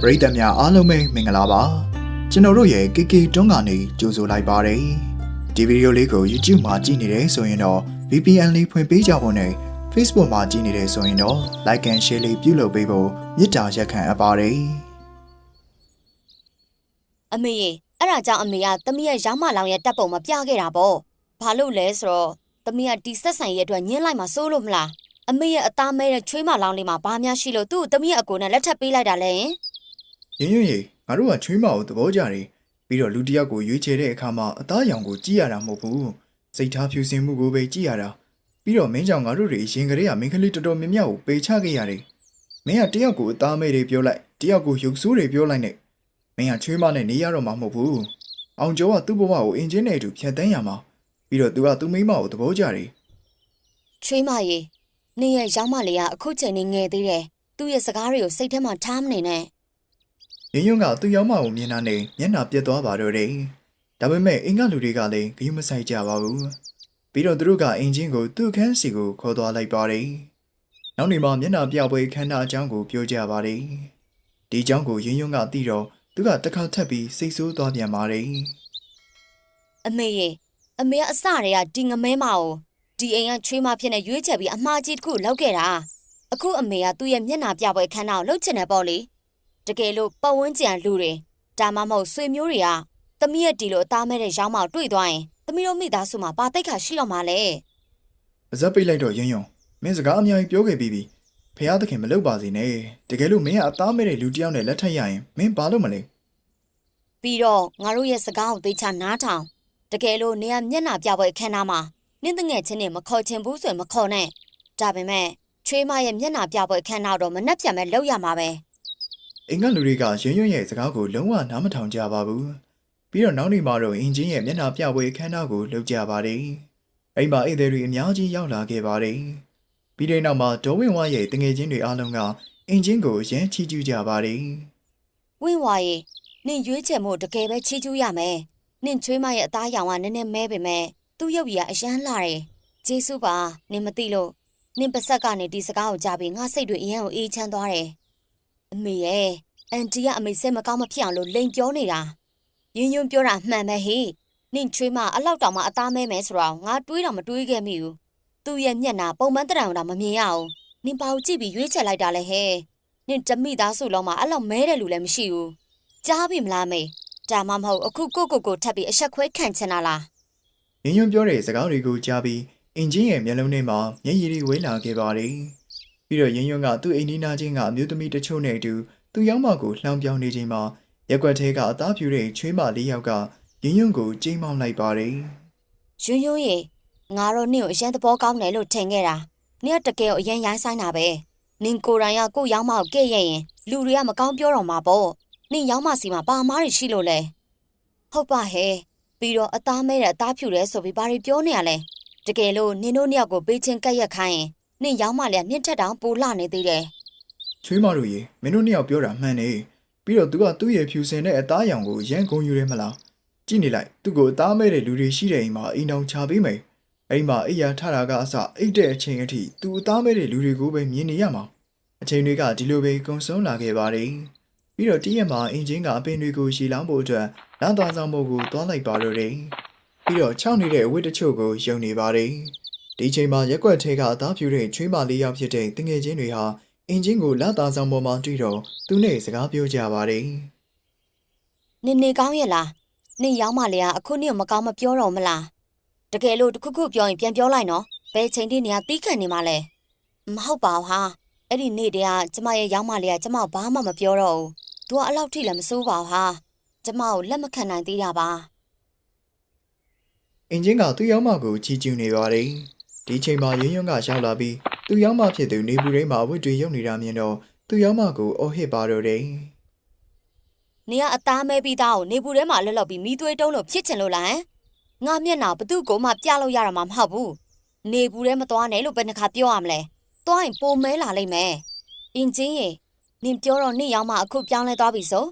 ပရိသတ်များအားလုံးပဲမင်္ဂလာပါကျွန်တော်တို့ရဲ့ KK တွန်းကနေကြိုဆိုလိုက်ပါတယ်ဒီဗီဒီယိုလေးကို YouTube မှာကြည့်နေတယ်ဆိုရင်တော့ VPN လေးဖွင့်ပေးကြဖို့နဲ့ Facebook မှာကြည့်နေတယ်ဆိုရင်တော့ Like and Share လေးပြုလုပ်ပေးဖို့မေတ္တာရက်ခံအပ်ပါတယ်အမေရေအဲ့ဒါကြောင့်အမေကသမီးရဲ့ရောင်းမလောင်ရဲ့တပ်ပုံမပြခဲ့တာပေါ့ဘာလို့လဲဆိုတော့သမီးကဒီဆက်ဆံရေးအတွက်ညှင်းလိုက်မှစိုးလို့မလားအမေရဲ့အသားမဲတဲ့ချွေးမလောင်လေးမှာဘာများရှိလို့သူ့ကိုသမီးရဲ့အကိုနဲ့လက်ထပ်ပေးလိုက်တာလဲဟင် ရင်းရင်းရေငါတို့ကချွေးမကိုသဘောကြတယ်ပြီးတော့လူတစ်ယောက်ကိုရွေးချယ်တဲ့အခါမှာအသားရောင်ကိုကြည့်ရတာမဟုတ်ဘူးစိတ်ထားဖြူစင်မှုကိုပဲကြည့်ရတာပြီးတော့မင်းကြောင့်ငါတို့တွေရင်ကလေးကမင်းကလေးတော်တော်များများကိုပေချခဲ့ရတယ်မင်းကတယောက်ကိုအသားမဲတွေပြောလိုက်တယောက်ကိုရုပ်ဆိုးတွေပြောလိုက်နဲ့မင်းကချွေးမနဲ့နေရတော့မှာမဟုတ်ဘူးအောင်ကျော်ကသူ့ဘဝကိုအင်ဂျင်နဲ့အတူဖြတ်တန်းရမှာပြီးတော့သူကသူ့မိန်းမကိုသဘောကြတယ်ချွေးမရေနင်ရဲ့ရောင်းမလေးကအခုချိန်နေငယ်သေးတယ်သူ့ရဲ့စကားတွေကိုစိတ်ထဲမှာထားမနေနဲ့ ရင်းယွန်းကသူ့ရောက်မကိုမြင်တာနဲ့မျက်နှာပြက်သွားပါတော့တယ်။ဒါပေမဲ့အင်္ဂလူတွေကလည်းဂရုမစိုက်ကြပါဘူး။ပြီးတော့သူတို့ကအင်ဂျင်ကိုသူ့ခန်းစီကိုခေါ်သွားလိုက်ပါတယ်။နောက်နေမှမျက်နှာပြပွဲခန္ဓာအကြောင်းကိုပြောကြပါတယ်။ဒီအကြောင်းကိုရင်းယွန်းကသိတော့သူကတစ်ခါထပ်ပြီးစိတ်ဆိုးသွားပြန်ပါတယ်အမေရေအမေကအစတည်းကဒီငမဲမကိုဒီအိမ်ကချွေးမဖြစ်နေရွေးချယ်ပြီးအမှားကြီးတစ်ခုလုပ်ခဲ့တာအခုအမေကသူ့ရဲ့မျက်နှာပြပွဲခန်းနာကိုလှုပ်ချင်တယ်ပေါ့လေ တကယ်လို့ပတ်ဝန်းကျင်လူတွေဒါမှမဟုတ်ဆွေမျိုးတွေကသမီးရဲ့ဒီလိုအသားမဲ့တဲ့ရောင်းမကိုတွေ့သွားရင်သမီးတို့မိသားစုမှာပါတိတ်ခါရှိတော့မှာလေ။ပါဇက်ပိတ်လိုက်တော့ရင်းယွန်းမင်းစကားအများကြီးပြောခဲ့ပြီးပြီ။ဖះသခင်မလုပ်ပါစေနဲ့။တကယ်လို့မင်းကအသားမဲ့တဲ့လူတစ်ယောက်နဲ့လက်ထပ်ရရင်မင်းဘာလုပ်မလဲပြီးတော့ငါတို့ရဲ့စကားကိုသိချနားထောင်တကယ်လို့နေရမျက်နှာပြပွဲခန်းနာမှာနင့်တငယ်ချင်းနဲ့မခေါ်ချင်ဘူးဆိုရင်မခေါ်နဲ့ဒါပေမဲ့ချွေးမရဲ့မျက်နှာပြပွဲခန်းနာတော့မနှက်ပြန်မဲ့လောက်ရမှာပဲ။ အင်္ဂလူတွေကရင်းယွန်းရဲ့စကားကိုလုံးဝနားမထောင်ကြပါဘူး။ပြီးတော့နောက်နေ့မှာတော့အင်ဂျင်ရဲ့မျက်နှာပြပွဲခန်းနာကိုလှုပ်ကြပါတယ်။အဲ့မှာအိမ်သည်တွေအများကြီးရောက်လာခဲ့ပါတယ်။ပြီးတဲ့နောက်မှာဒေါ်ဝင်းဝါရဲ့တငယ်ချင်းတွေအားလုံးကအင်ဂျင်ကိုရမ်းချီးကျူးကြပါတယ်ဝင့်ဝါရေနင့်ရွေးချယ်မှုတကယ်ပဲချီးကျူးရမယ်နင့်ချွေးမရဲ့အသားရောင်ကနည်းနည်းမဲပေမဲ့သူ့ရုပ်ရည်ကအရန်လာတယ်ဂျေစုပါနင်မသိလို့နင့်ပါဆက်ကနေဒီစကားကိုကြားပြီးငါစိတ်တွေအရန်ကိုအေးချမ်းသွားတယ် အမေရဲ့အန်တီကအမေစိတ်မကောင်းမဖြစ်အောင်လို့လိန်ပြောနေတာယွန်းယွန်းပြောတာမှန်ပဲဟေ့နင့်ချွေးမအလောက်တောင်မှအသားမဲမဲဆိုတော့ငါတွေးတော့မတွေးခဲ့မိဘူးသူ့ရဲ့မျက်နှာပုံမှန်တရံတော့မမြင်ရအောင်နင်ပါကိုကြည့်ပြီးရွေးချယ်လိုက်တာလေဟဲ့နင့်တမိသားစုလုံးမှာအဲ့လောက်မဲတဲ့လူလည်းမရှိဘူးကြားပြီမလားမေဒါမှမဟုတ်အခုကိုကိုကိုထပ်ပြီးအဆက်ခွဲခံချင်တာလား။ရင်းယွန်းပြောတဲ့စကားတွေကိုကြားပြီးအင်ဂျင်ရဲ့မျက်လုံးထဲမှာမျက်ရည်တွေဝေးလာခဲ့ပါတယ်။ ပြီးတော့ရင်းယွန်းကသူ့အိမ်နီးနားချင်းကအမျိုးသမီးတချို့နဲ့အတူသူ့ရောက်မကိုလှောင်ပြောင်းနေချိန်မှာရက်ွက်ထဲကအသားဖြူတဲ့ချွေးမလေးယောက်ကရင်းယွန်းကိုကြိမ်းမောင်းလိုက်ပါတယ်။ရွန်းရွန်းရေငါတော့နင့်ကိုအရင်သဘောကောင်းတယ်လို့ထင်ခဲ့တာနင့်ကတကယ်ကိုအရင်ရိုင်းဆိုင်တာပဲနင်ကိုယ်တိုင်ကကိုယ့်ရောက်မကိုကဲ့ရဲ့ရင်လူတွေကမကောင်းပြောတော့မှာပေါ့နင့်ရောက်မစီမှာပါမားတွေရှိလို့လဲဟုတ်ပါဟဲ့ပြီးတော့အသားမဲတဲ့အသားဖြူတယ်ဆိုပြီးဘာတွေပြောနေရလဲတကယ်လို့နင်တို့နှစ်ယောက်ကိုပေးချင်းကက်ရက်ခိုင်းရင် နင့်ရောက်မလည်းနင့်ထက်တောင်ပိုလှနေသေးတယ်ချွေးမတို့ရေမင်းတို့နှစ်ယောက်ပြောတာမှန်နေပြီးတော့သူကသူ့ရဲ့ဖြူစင်တဲ့အသားရောင်ကိုရမ်းဂုံယူရဲမလားကြည့်နေလိုက်သူ့ကိုအသားမဲ့တဲ့လူတွေရှိတဲ့အိမ်မှာအိမ်တောင်ချပေးမယ်အိမ်မှာအိယာထတာကအစအိတ်တဲ့အချိန်အထိသူအသားမဲ့တဲ့လူတွေကိုပဲမြင်နေရမှာအချိန်တွေကဒီလိုပဲကုံဆုံးလာခဲ့ပါတယ်ပြီးတော့တည့်ရက်မှာအင်ဂျင်ကအပင်တွေကိုရှည်လောင်းဖို့အတွက်လမ်းသွားဆောင်ဖို့ကိုသွားလိုက်ပါတော့တယ်ပြီးတော့ခြောက်နေတဲ့အဝတ်တချို့ကိုယုံနေပါတယ် ဒီချိန်မှာရက်ွက်ထဲကအသားဖြူတဲ့ချွေးမလေးယောက်ဖြစ်တဲ့တငယ်ချင်းတွေဟာအင်ဂျင်ကိုလာတာဆောင်ပေါ်မှာတွေ့တော့သူနဲ့စကားပြောကြပါတယ်နင်နေကောင်းရဲ့လားနင်ရောက်မလေကအခုနင့်ကိုမကောင်းမပြောတော့မလားတကယ်လို့တစ်ခုခုပြောရင်ပြန်ပြောလိုက်နော်ဘယ်ချိန်ထိနေရတီးခံနေမှလဲမဟုတ်ပါဘူးဟာအဲ့ဒီနေ့တည်းကကျမရဲ့ရောက်မလေကကျမကိုဘာမှမပြောတော့ဘူးသူကအဲ့လောက်ထိလည်းမစိုးပါဘူးဟာကျမကိုလက်မခံနိုင်သေးတာပါ။အင်ဂျင်ကသူ့ရောက်မကိုချီကျူးနေပါတယ်။ ဒီချိန်မှာရင်းရွံ့ကရောက်လာပြီးသူ့ရောက်မဖြစ်သူနေပူရိမှာအဝတ်တွေရုပ်နေတာမြင်တော့သူ့ရောက်မကိုအော်ဟစ်ပါတော့တယ်နေကအသားမဲပြီးသားကိုနေပူထဲမှာလွတ်လောက်ပြီးမီးသွေးတုံးလို့ဖြစ်ချင်လို့လားဟမ်ငါမျက်နှာဘသူ့ကိုမှပြလို့ရတာမှမဟုတ်ဘူးနေပူထဲမသွားနဲ့လို့ဘယ်နှခါပြောရမလဲသွားရင်ပိုမဲလာလိမ့်မယ်အင်ဂျင်ရေနင်ပြောတော့နင့်ရောက်မှအခုပြောင်းလဲသွားပြီဆို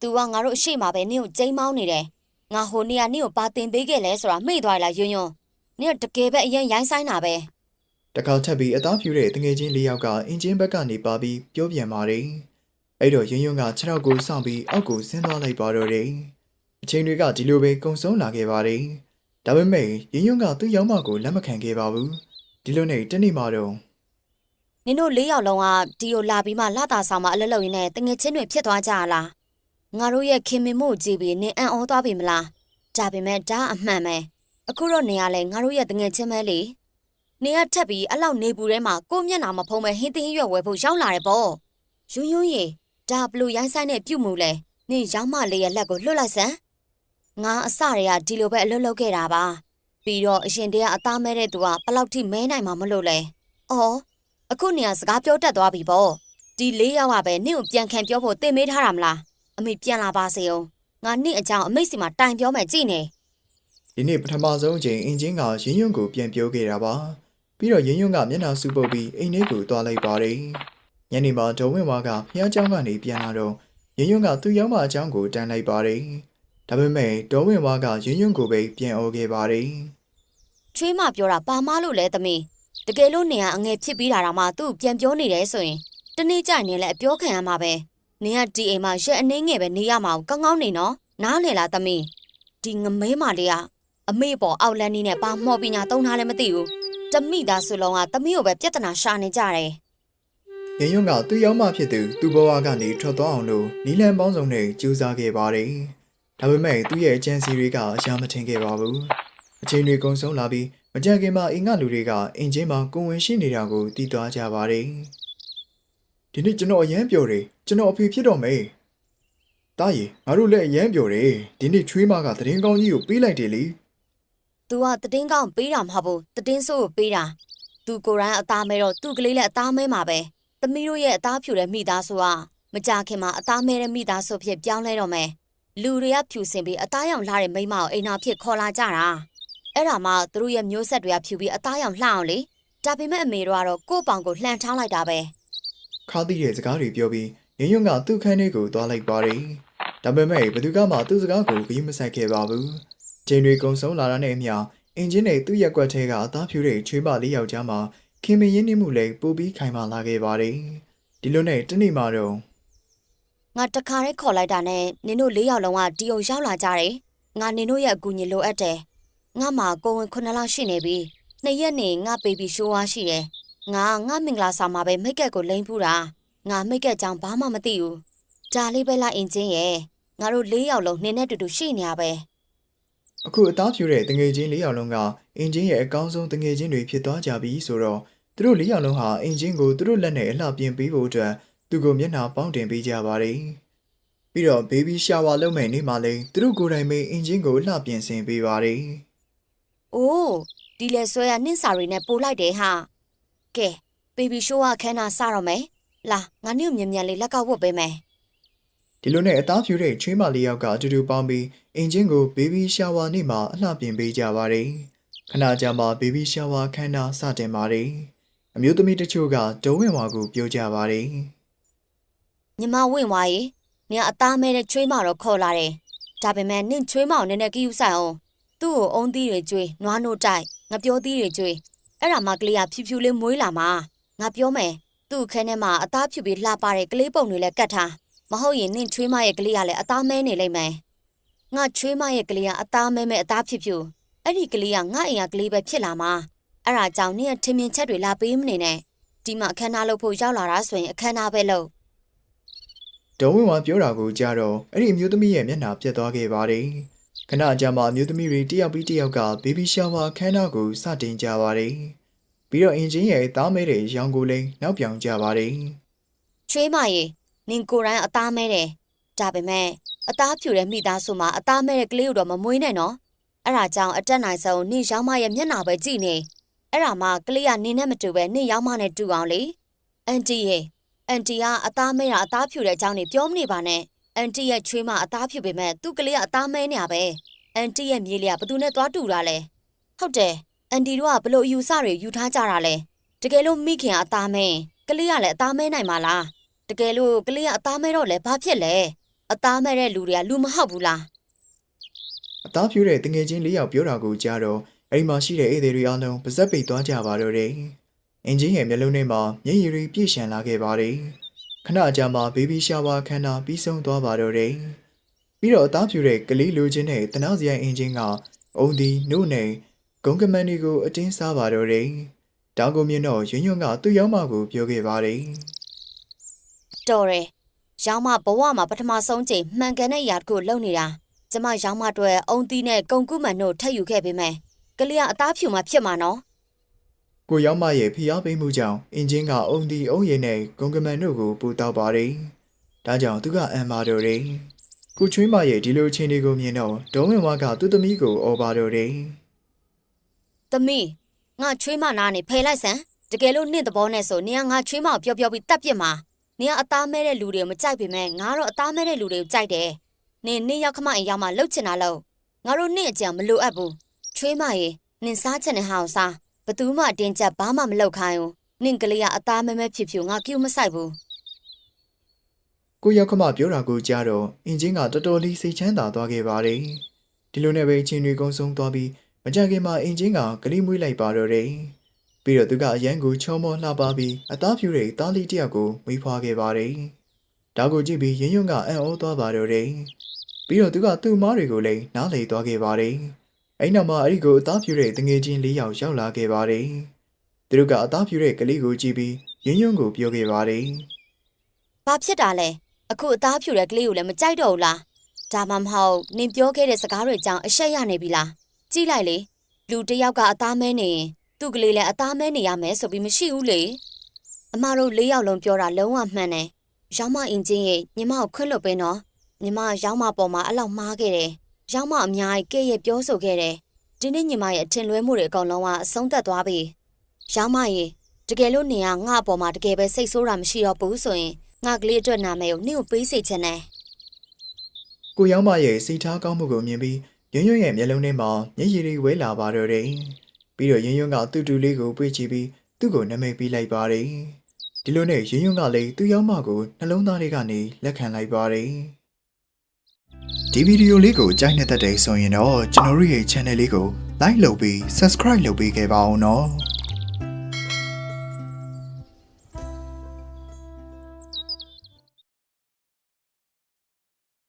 तू ကငါတို့အရှိမပဲနင့်ကိုကျိမ်းမောင်းနေတယ်ငါဟိုနေ့ကနင့်ကိုပါတင်ပေးခဲ့လဲဆိုတာမေ့သွားရလားယွန်းယွန်း နင်ကတကယ်ပဲအရင်ရိုင်းဆိုင်တာပဲ။တခါထပ်ပြီးအသားဖြူတဲ့တငယ်ချင်းလေးယောက်ကအင်ဂျင်ဘက်ကနေပါပြီးပြောပြန်ပါတယ်။အဲ့တော့ရင်ယွန်းကခြေထောက်ကိုစောင့်ပြီးအောက်ကိုဆင်းသွားလိုက်ပါတော့တယ်အချိန်တွေကဒီလိုပဲကုံဆုံးလာခဲ့ပါတယ်ဒါပေမဲ့ရင်ယွန်းကသူ့ရောက်မကိုလက်မခံခဲ့ပါဘူးဒီလိုနဲ့တနေ့မှတော့နင်တို့လေးယောက်လုံးကဒီကိုလာပြီးမှလာတာဆောင်မှအလက်လုံရင်းနဲ့တငယ်ချင်းတွေဖြစ်သွားကြရလားငါတို့ရဲ့ခင်မင်မှုကိုကြည့်ပြီးနင်အံ့ဩသွားပြီမလားဒါပေမဲ့ဒါအမှန်ပဲ အခုတော့နေရလဲငါတို့ရဲ့တငယ်ချင်းပဲလေနေရထက်ပြီးအလောက်နေပူထဲမှာကိုယ့်မျက်နှာမဖုံးမဲ့ဟင်းသင်းရွက်ဝဲဖို့ရောက်လာတယ်ပေါ့ယွန်းယွန်းရေဒါဘလို့ရိုင်းဆိုင်နဲ့ပြုတ်မှုလဲနင်ရောက်မလေးရဲ့လက်ကိုလွတ်လိုက်စမ်းငါအစတွေကဒီလိုပဲအလုပ်လုပ်ခဲ့တာပါပြီးတော့အရင်တည်းကအသားမဲတဲ့သူကဘလောက်ထိမဲနိုင်မှာမလို့လဲအော်အခုနေရစကားပြောတတ်သွားပြီပေါ့ဒီလေးယောက်ကပဲနင့်ကိုပြန်ခံပြောဖို့တင်မေးထားတာမလားအမေပြန်လာပါစေအောင်ငါနင့်အကြောင်းအမိတ်စီမှာတိုင်ပြောမယ်ကြည့်နေ ဒီနေ့ပထမဆုံးအချိန်အင်ဂျင်ကရင်ယွန်းကိုပြန်ပြောခဲ့တာပါပြီးတော့ရင်ယွန်းကမျက်နှာစူပုတ်ပြီးအိမ်ထဲကိုသွားလိုက်ပါတယ်ညနေမှာဒေါ်ဝင်းဝါကဖះเจ้าကနေပြန်လာတော့ရင်ယွန်းကသူ့ရောက်မအကြောင်းကိုတန်းလိုက်ပါတယ်ဒါပေမဲ့ဒေါ်ဝင်းဝါကရင်ယွန်းကိုပဲပြန်អော်ခဲ့ပါတယ် ချွေးမပြောတာပါမလို့လဲသမီးတကယ်လို့နေရအငယ်ဖြစ်ပြီးတာတော့မှသူ့ကိုပြန်ပြောနေတယ်ဆိုရင်တနေ့ကျရင်လည်းအပြောခံရမှာပဲနေရဒီအိမ်မှာရက်အနှင်းငယ်ပဲနေရမှာကိုကောင်းကောင်းနေနော်နားလေလားသမီးဒီငမဲမလေးက အမေပေါ်အောက်လန်းနီးနဲ့ပါမော့ပညာတုံးထားလည်းမသိဘူးတမိသားစုလုံးကသမီးကိုပဲပြဿနာရှာနေကြတယ်ရင်ယွန်းကသူ့ရောက်မဖြစ်သူသူ့ဘဝကနေထွက်သွားအောင်လို့နီလန်ပေါင်းစုံနဲ့ကြိုးစားခဲ့ပါတယ်ဒါပေမဲ့သူ့ရဲ့အကြံစီတွေကအရာမထင်ခဲ့ပါဘူးအချိန်တွေကုန်ဆုံးလာပြီးမကြခင်မှာအင်္ဂလူတွေကအင်ဂျင်မှာကိုဝင်ရှိနေတာကိုတည်သွားကြပါတယ်ဒီနေ့ကျွန်တော်အရန်ပျော်တယ်ကျွန်တော်အဖေဖြစ်တော့မယ်တားရီငါတို့လည်းအရန်ပျော်တယ်ဒီနေ့ချွေးမကသတင်းကောင်းကြီးကိုပေးလိုက်တယ်လေ။ तू ကတတင်းကောင်းပေးတာမဟုတ်ဘူးတတင်းဆိုးကိုပေးတာ။ तू ကိုယ်တိုင်အသားမဲတော့သူ့ကလေးလည်းအသားမဲမှာပဲ။သမီးတို့ရဲ့အသားဖြူတဲ့မိသားစုကမကြခင်မှာအသားမဲတဲ့မိသားစုဖြစ်ပြောင်းလဲတော့မယ်။လူတွေကဖြူစင်ပြီးအသားရောင်လှတဲ့မိန်းမကိုအိမ်နာဖြစ်ခေါ်လာကြတာ။အဲ့ဒါမှသူတို့ရဲ့မျိုးဆက်တွေကဖြူပြီးအသားရောင်လှအောင်လေ။ဒါပေမဲ့အမေတို့ကတော့ကိုယ့်ပေါင်ကိုလှန်ထောင်းလိုက်တာပဲခါသီးတဲ့စကားတွေပြောပြီးရင်ယွန်းကသူ့ခန်းထဲကိုသွားလိုက်ပါတယ်ဒါပေမဲ့ဘယ်သူကမှသူ့စကားကိုဂရုမစိုက်ခဲ့ပါဘူး ချိန်တွေကုန်ဆုံးလာတာနဲ့အမျှအင်ဂျင်နဲ့သူ့ရက်ကွက်ထဲကအသားဖြူတဲ့ချွေးမလေးယောက်ျားမှာခင်မင်းရင်းနှီးမှုလည်းပိုပြီးခိုင်မာလာခဲ့ပါတယ်ဒီလိုနဲ့တနေ့မှတော့။ငါတခါတည်းခေါ်လိုက်တာနဲ့နင်တို့လေးယောက်လုံးကဒီအောင်ရောက်လာကြတယ်။ငါနင်တို့ရဲ့အကူအညီလိုအပ်တယ်။ငါမှာကိုဝင်ခုနှစ်လရှိနေပြီ။နှစ်ရက်နေငါဘေဘီရှိုးဝါရှိတယ်။ငါငါမင်္ဂလာဆောင်မှာပဲမိတ်ကက်ကိုလိမ့်ဖူးတာ။ငါမိတ်ကက်ကြောင့်ဘာမှမသိဘူး။ဒါလေးပဲလားအင်ဂျင်ရဲ့။ငါတို့လေးယောက်လုံးနင်းနဲ့တူတူရှိနေရပဲ အခုအသားဖြူတဲ့တငယ်ချင်းလေးယောက်လုံးကအင်ဂျင်ရဲ့အကောင်းဆုံးတငယ်ချင်းတွေဖြစ်သွားကြပြီဆိုတော့သူတို့လေးယောက်လုံးဟာအင်ဂျင်ကိုသူတို့လက်နဲ့အလှပြင်ပေးဖို့အတွက်သူ့ကိုမျက်နှာပေါင်းတင်ပေးကြပါတယ်ပြီးတော့ဘေဘီရှာဝါလုပ်မဲ့နေ့မှလည်းသူတို့ကိုယ်တိုင်ပဲအင်ဂျင်ကိုလှပြင်ဆင်ပေးပါတယ်။အိုးဒီလေဆွဲရနှင်းစာတွေနဲ့ပို့လိုက်တယ်ဟာ။ကဲဘေဘီရှိုးကခန်းနာစတော့မယ်။လာငါနင့်ကိုမြန်မြန်လေးလက်ကဝတ်ပေးမယ်။ ဒီလိုနဲ့အသားဖြူတဲ့ချွေးမလေးယောက်ကအတူတူပေါင်းပြီးအင်ဂျင်ကိုဘေဘီရှာဝါနေ့မှာအလှပြင်ပေးကြပါတယ်ခဏကြာမှဘေဘီရှာဝါခန်းနာစတင်ပါတယ်အမျိုးသမီးတချို့ကဒုံးဝင်ဝါကိုပြောကြပါတယ်ညီမဝင့်သွားရေနင်ကအသားမဲတဲ့ချွေးမတော့ခေါ်လာတယ်ဒါပေမဲ့နင့်ချွေးမအောင်နည်းနည်းကြည့်ဥဆိုင်အောင်သူ့ကိုအုံးသီးတွေကျွေးနွားနို့တိုက်ငပြောသီးတွေကျွေးအဲ့ဒါမှကလေးကဖြူဖြူလေးမွေးလာမှာငါပြောမယ်သူ့ခန်းထဲမှာအသားဖြူပြီးလှပတဲ့ကလေးပုံတွေလည်းကတ်ထား မဟုတ်ရင်နင့်ချွေးမရဲ့ကလေးကလည်းအသားမဲနေလိမ့်မယ်ငါချွေးမရဲ့ကလေးကအသားမဲမဲအသားဖြူဖြူအဲ့ဒီကလေးကငါအိမ်ကကလေးပဲဖြစ်လာမှာအဲ့ဒါကြောင့်နင့်ရဲ့ထင်မြင်ချက်တွေလာပေးမနေနဲ့ဒီမှာအခမ်းအနားလုပ်ဖို့ရောက်လာတာဆိုရင်အခမ်းအနားပဲလုပ်ဒုံးဝင်ဝါပြောတာကိုကြားတော့အဲ့ဒီအမျိုးသမီးရဲ့မျက်နှာပြတ်သွားခဲ့ပါတယ်ခဏကြာမှအမျိုးသမီးတွေတယောက်ပြီးတယောက်ကဘေဘီရှာဝါခန်းနာကိုစတင်ကြပါတယ်ပြီးတော့အင်ဂျင်ရဲ့သားမဲတဲ့ရောင်ကိုလည်းနောက်ပြောင်ကြပါတယ်ချွေးမရေ နင်ကိုယ်တိုင်အသားမဲတယ်ဒါပေမဲ့အသားဖြူတဲ့မိသားစုမှာအသားမဲတဲ့ကလေးကိုတော့မမွေးနဲ့နော်အဲ့ဒါကြောင့်အတက်နိုင်ဆုံးနင်ရောင်းမရဲ့မျက်နှာပဲကြည့်နေအဲ့ဒါမှကလေးကနင်နဲ့မတူပဲနင်ရောင်းမနဲ့တူအောင်လေအန်တီရေအန်တီကအသားမဲတာအသားဖြူတဲ့အကြောင်းနေပြောမနေပါနဲ့အန်တီရဲ့ချွေးမအသားဖြူပေမဲ့သူ့ကလေးကအသားမဲနေရပဲအန်တီရဲ့မြေးလေးကဘသူနဲ့သွားတူတာလဲဟုတ်တယ်အန်တီတို့ကဘလို့အယူဆတွေယူထားကြတာလဲတကယ်လို့မိခင်ကအသားမဲကလေးကလည်းအသားမဲနိုင်မှာလား တကယ်လို့ကလေးကအသားမဲတော့လဲဘာဖြစ်လဲအသားမဲတဲ့လူတွေကလူမဟုတ်ဘူးလားအသားဖြူတဲ့တငယ်ချင်းလေးယောက်ပြောတာကိုကြားတော့အဲ့ဒီမှာရှိတဲ့ဧည့်သည်တွေအားလုံးပါဇက်ပိတ်သွားကြပါတော့တယ်။အင်ဂျင်ရဲ့မျက်လုံးထဲမှာမျက်ရည်တွေပြည့်ရှံလာခဲ့ပါတယ်။ခဏကြာမှဘေဘီရှာဝါခန္ဓာပြီးဆုံးသွားပါတော့တယ်ပြီးတော့အသားဖြူတဲ့ကလေးလူချင်းနဲ့တနာစရိုင်းအင်ဂျင်ကအုံဒီနို့နဲ့ဂုံကမန်ဒီကိုအတင်းစားပါတော့တယ်တောင်ကိုမြင်တော့ရွံ့ရွံ့ကသူ့ရောက်မကိုပြောခဲ့ပါတယ် တော်တယ်ရောင်းမဘဝမှာပထမဆုံးချိန်မှန်ကန်တဲ့အရာတစ်ခုလုပ်နေတာကျမရောင်းမအတွက်အုံသီးနဲ့ကုံကုမှန်တို့ထည့်ယူခဲ့ပေးမယ်ကလေးကအသားဖြူမှဖြစ်မှာနော်ကိုရောက်မရဲ့ဖိအားပေးမှုကြောင့်အင်ဂျင်ကအုံဒီအုံရည်နဲ့ဂုံကမန်တို့ကိုပူတောက်ပါတယ်ဒါကြောင့်သူကအန်ပါတော့တယ်ကိုချွေးမရဲ့ဒီလိုချင်းတွေကိုမြင်တော့ဒေါဝင်ဝါကသူ့သမီးကိုအော်ပါတော့တယ်သမီးငါချွေးမနာနေဖယ်လိုက်စမ်းတကယ်လို့နင့်သဘောနဲ့ဆိုနင်ကငါချွေးမကိုပြောပြောပြီးတတ်ပြစ်မှာ နင်ကအသားမဲတဲ့လူတွေကိုမကြိုက်ပေမဲ့ငါတော့အသားမဲတဲ့လူတွေကိုကြိုက်တယ်နင်နင့်ရောက်ခမအိမ်ရောက်မှလှုပ်ချင်တာလို့ငါတို့နင့်အကြံမလိုအပ်ဘူးချွေးမရေနင်စားချင်တဲ့ဟာကိုစားဘသူမှအတင်းကျပ်ဘာမှမလုပ်ခိုင်းဘူးနင့်ကလေးကအသားမဲမဲဖြစ်ဖြစ်ငါကြည့်မဆိုင်ဘူးကိုရောက်ခမပြောတာကိုကြားတော့အင်ဂျင်ကတော်တော်လေးစိတ်ချမ်းသာသွားခဲ့ပါတယ်ဒီလိုနဲ့ပဲချင်းတွေကုန်းဆုံးသွားပြီးမကြခင်မှာအင်ဂျင်ကကလေးမွေးလိုက်ပါတော့တယ် ပြီးတော့သူကအရန်ကိုချောမောလှပပြီးအသားဖြူတဲ့သားလေးတစ်ယောက်ကိုမွေးဖွားခဲ့ပါတယ်ဒါကိုကြည့်ပြီးရင်ယွန်းကအံ့ဩသွားပါတော့တယ်ပြီးတော့သူကသူ့မားတွေကိုလည်းနားလေသွားခဲ့ပါတယ်အဲ့နောက်မှာအဲ့ဒီကိုအသားဖြူတဲ့တငယ်ချင်း၄ယောက်ရောက်လာခဲ့ပါတယ်သူတို့ကအသားဖြူတဲ့ကလေးကိုကြည့်ပြီးရင်ယွန်းကိုပြောခဲ့ပါတယ်ဘာဖြစ်တာလဲအခုအသားဖြူတဲ့ကလေးကိုလည်းမကြိုက်တော့ဘူးလားဒါမှမဟုတ်နင်ပြောခဲ့တဲ့စကားတွေကြောင့်အရှက်ရနေပြီလားကြည့်လိုက်လေလူတစ်ယောက်ကအသားမဲနေရင် သူ့ကလေးလည်းအသားမဲနေရမယ်ဆိုပြီးမရှိဘူးလေအမတို့၄ယောက်လုံးပြောတာလုံးဝမှန်တယ်ရောင်းမအင်ဂျင်ရဲ့ညီမကိုခွင့်လွှတ်ပေးနော်ညီမရောင်းမပေါ်မှာအဲ့လောက်မှားခဲ့တယ်ရောင်းမအများကြီးကဲ့ရဲ့ပြောဆိုခဲ့တယ်ဒီနေ့ညီမရဲ့အထင်လွဲမှုတွေအကုန်လုံးကအဆုံးသတ်သွားပြီရောင်းမရေတကယ်လို့နင်ကငါ့အပေါ်မှာတကယ်ပဲစိတ်ဆိုးတာမရှိတော့ဘူးဆိုရင်ငါကလေးအတွက်နာမည်ကိုနင့်ကိုပေးစေချင်တယ်ကိုရောက်မရဲ့စိတ်ထားကောင်းမှုကိုမြင်ပြီးရွံ့ရွံ့ရဲ့မျက်လုံးထဲမှာမျက်ရည်တွေဝဲလာပါတော့တယ်။ ပြီးတော့ရွံ့ရွံ့ကသူ့တူလေးကိုပွေ့ချပြီးသူ့ကိုနာမည်ပေးလိုက်ပါတယ်။ဒီလိုနဲ့ရွံ့ရွံ့ကလည်းသူ့ရောက်မကိုနှလုံးသားလေးကနေလက်ခံလိုက်ပါတယ်။ဒီဗီဒီယိုလေးကိုကြိုက်နေတဲ့တဲ့ဆိုရင်တော့ကျွန်တော်တို့ရဲ့ channel လေးကို like လုပ်ပြီး subscribe လုပ်ပေးခဲ့ပါအောင်နော်။